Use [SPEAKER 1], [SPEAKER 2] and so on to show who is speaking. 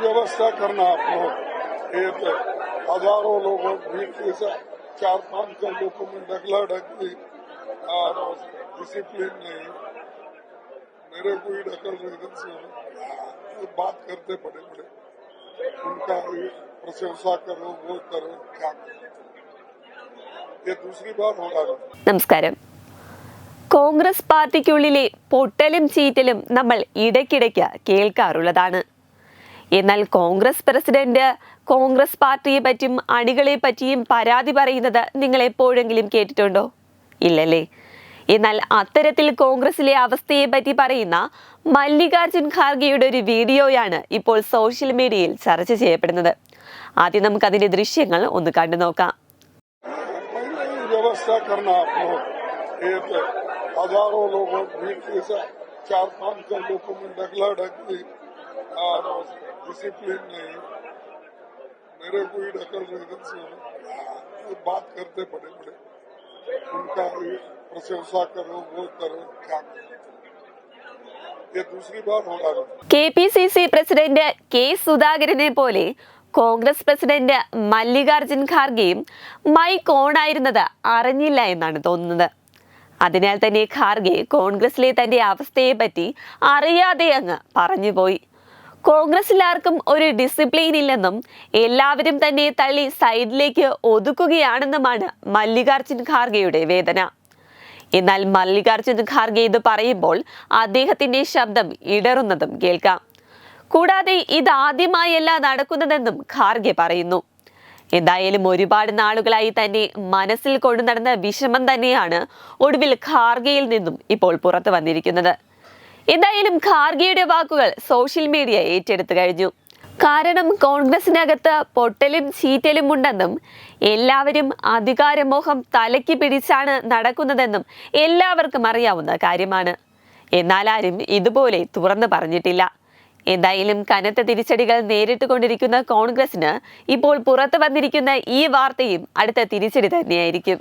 [SPEAKER 1] व्यवस्था करना आप लोग ये तो हजारों लोगों भीड़ के साथ चार पांच सौ लोगों में ढकला ढकली और डिसिप्लिन नहीं मेरे को ही ढकल रहे इधर से वो बात करते बड़े बड़े उनका ये प्रशंसा करो वो करो क्या करो ये दूसरी बार हो रहा है
[SPEAKER 2] നമസ്കാരം കോൺഗ്രസ് പാർട്ടിക്കുള്ളിലെ പൊട്ടലും ചീറ്റലും നമ്മൾ ഇടയ്ക്കിടയ്ക്ക് കേൾക്കാറുള്ളതാണ് എന്നാൽ കോൺഗ്രസ് പ്രസിഡന്റ് കോൺഗ്രസ് പാർട്ടിയെ പറ്റിയും അണികളെ പറ്റിയും പരാതി പറയുന്നത് നിങ്ങൾ എപ്പോഴെങ്കിലും കേട്ടിട്ടുണ്ടോ ഇല്ലല്ലേ എന്നാൽ അത്തരത്തിൽ കോൺഗ്രസിലെ അവസ്ഥയെ പറ്റി പറയുന്ന മല്ലികാർജുൻ ഖാർഗെയുടെ ഒരു വീഡിയോയാണ് ഇപ്പോൾ സോഷ്യൽ മീഡിയയിൽ ചർച്ച ചെയ്യപ്പെടുന്നത് ആദ്യം നമുക്ക് അതിന്റെ ദൃശ്യങ്ങൾ ഒന്ന് കണ്ടു നോക്കാം
[SPEAKER 1] पहले ही व्यवस्था करना आप लोग ये तो हजारों लोगों भीड़ के साथ चार पांच सौ लोगों में ढकला ढकली और डिसिप्लिन नहीं मेरे को ही ढकल रहे इधर से वो बात करते बड़े बड़े उनका ये प्रशंसा करो वो करो क्या करो ये दूसरी बार हो रहा है
[SPEAKER 2] K P C C president K സുധാകരനെ പോലെ കോൺഗ്രസ് പ്രസിഡന്റ് മല്ലികാർജുൻ ഖാർഗെയും മൈക്ക് ഓണായിരുന്നത് അറിഞ്ഞില്ല എന്നാണ് തോന്നുന്നത് അതിനാൽ തന്നെ ഖാർഗെ കോൺഗ്രസിലെ തന്റെ അവസ്ഥയെ പറ്റി അറിയാതെ അങ്ങ് പറഞ്ഞുപോയി കോൺഗ്രസിൽ ആർക്കും ഒരു ഡിസിപ്ലിൻ ഇല്ലെന്നും എല്ലാവരും തന്നെ തള്ളി സൈഡിലേക്ക് ഒതുക്കുകയാണെന്നുമാണ് മല്ലികാർജുൻ ഖാർഗെയുടെ വേദന. എന്നാൽ മല്ലികാർജുൻ ഖാർഗെ ഇത് പറയുമ്പോൾ അദ്ദേഹത്തിന്റെ ശബ്ദം ഇടറുന്നതും കേൾക്കാം. കൂടാതെ ഇതാദ്യമായല്ല നടക്കുന്നതെന്നും ഖാർഗെ പറയുന്നു. എന്തായാലും ഒരുപാട് നാളുകളായി തന്നെ മനസ്സിൽ കൊണ്ടു നടന്ന വിഷമം തന്നെയാണ് ഒടുവിൽ ഖാർഗയിൽ നിന്നും ഇപ്പോൾ പുറത്തു വന്നിരിക്കുന്നത്. എന്തായാലും ഖാർഗെയുടെ വാക്കുകൾ സോഷ്യൽ മീഡിയ ഏറ്റെടുത്തു കഴിഞ്ഞു. കാരണം കോൺഗ്രസിനകത്ത് പൊട്ടലും ചീറ്റലും ഉണ്ടെന്നും എല്ലാവരും അധികാരമോഹം തലയ്ക്ക് പിടിച്ചാണ് നടക്കുന്നതെന്നും എല്ലാവർക്കും അറിയാവുന്ന കാര്യമാണ്. എന്നാൽ ആരും ഇതുപോലെ തുറന്നു പറഞ്ഞിട്ടില്ല. എന്തായാലും കനത്ത തിരിച്ചടികൾ നേരിട്ടുകൊണ്ടിരിക്കുന്ന കോൺഗ്രസിന് ഇപ്പോൾ പുറത്തു വന്നിരിക്കുന്ന ഈ വാർത്തയും അടുത്ത തിരിച്ചടി തന്നെയായിരിക്കും.